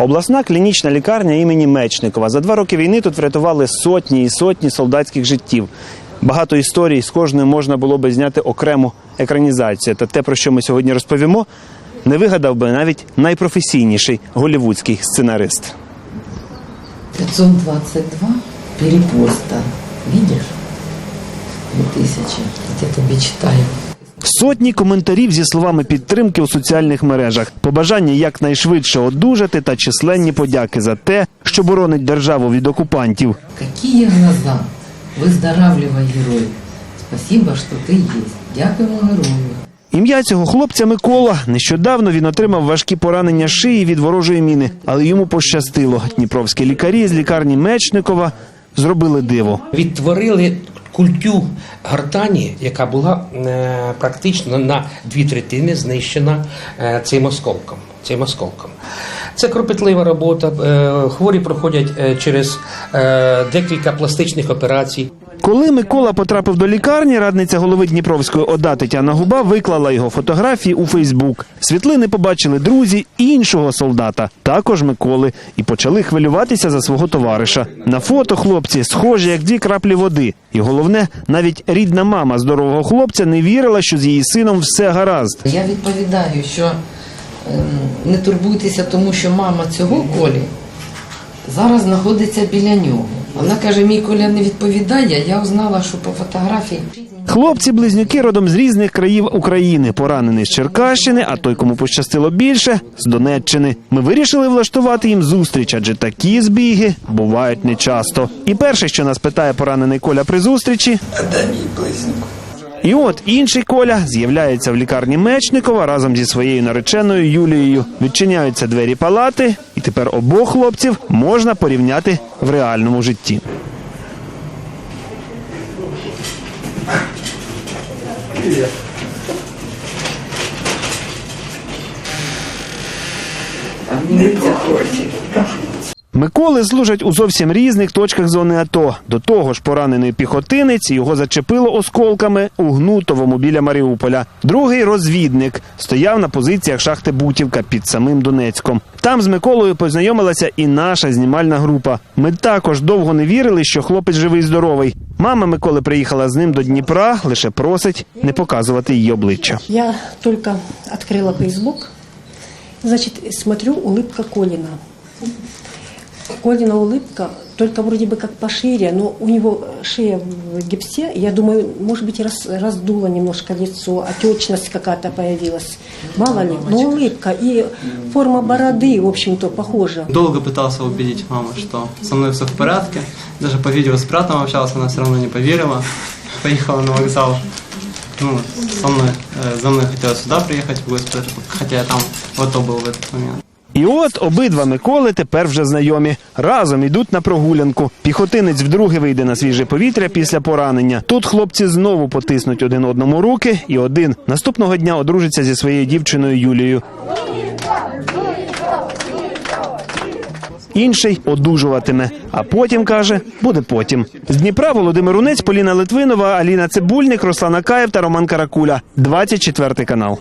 Обласна клінічна лікарня імені Мечникова. За два роки війни тут врятували сотні і сотні солдатських життів. Багато історій з кожної можна було би зняти окрему екранізацію. Та те, про що ми сьогодні розповімо, не вигадав би навіть найпрофесійніший голівудський сценарист. 522 перепоста. Видишь? 2000. Вот я тебе читаю. Сотні коментарів зі словами підтримки у соціальних мережах, побажання якнайшвидше одужати та численні подяки за те, що боронить державу від окупантів. Какие глаза! Выздоравливай, герой. Спасибо, что ты есть. Дякуємо герою. Ім'я цього хлопця Микола. Нещодавно він отримав важкі поранення шиї від ворожої міни, але йому пощастило. Дніпровські лікарі з лікарні Мечникова зробили диво. відтворили культю гортані, яка була е, практично на дві третини знищена е, цим осколком. Цим осколком. Це кропітлива робота. е, Хворі проходять е, через е, декілька пластичних операцій. Коли Микола потрапив до лікарні, радниця голови Дніпровської ОДА Тетяна Губа виклала його фотографії у Фейсбук. Світлини побачили друзі іншого солдата, також Миколи, і почали хвилюватися за свого товариша. На фото хлопці схожі як дві краплі води. І головне, навіть рідна мама здорового хлопця не вірила, що з її сином все гаразд. Я відповідаю, що не турбуйтеся, тому що мама цього Колі зараз знаходиться біля нього. Вона каже, мій Коля не відповідає. Я узнала, що по фотографії Хлопці-близнюки родом з різних країв України, поранений з Черкащини, а той, кому пощастило більше, з Донеччини. Ми вирішили влаштувати їм зустріч, адже такі збіги бувають нечасто. І перше, що нас питає поранений Коля при зустрічі. І от інший Коля з'являється в лікарні Мечникова разом зі своєю нареченою Юлією. Відчиняються двері палати, і тепер обох хлопців можна порівняти в реальному житті. Миколи служать у зовсім різних точках зони АТО. До того ж, поранений піхотинець його зачепило осколками у Гнутовому біля Маріуполя. Другий розвідник стояв на позиціях шахти Бутівка під самим Донецьком. Там з Миколою познайомилася і наша знімальна група. Ми також довго не вірили, що хлопець живий здоровий. Мама Миколи приїхала з ним до Дніпра, лише просить не показувати її обличчя. Я только открыла Facebook, значит, смотрю, улыбка Колина. Колина улыбка, только вроде бы как пошире, но у него шея в гипсе. Я думаю, может быть, раз, раздуло немножко лицо, отечность какая-то появилась. Мало ли, но улыбка и форма бороды, в общем-то, похожа. Долго пытался убедить маму, что со мной все в порядке. Даже по видео с братом общался, она все равно не поверила. Поехала на вокзал. Ну, со мной, э, за мной хотела сюда приехать в гости, хотя я там в АТО был в этот момент. І от обидва Миколи тепер вже знайомі. Разом ідуть на прогулянку. Піхотинець вдруге вийде на свіже повітря після поранення. Тут хлопці знову потиснуть один одному руки, і один наступного дня одружиться зі своєю дівчиною Юлією. Інший одужуватиме, а потім каже, буде потім. З Дніпра Володимир Унець, Поліна Литвинова, Аліна Цибульник, Руслан Акаєв та Роман Каракуля. 24 канал.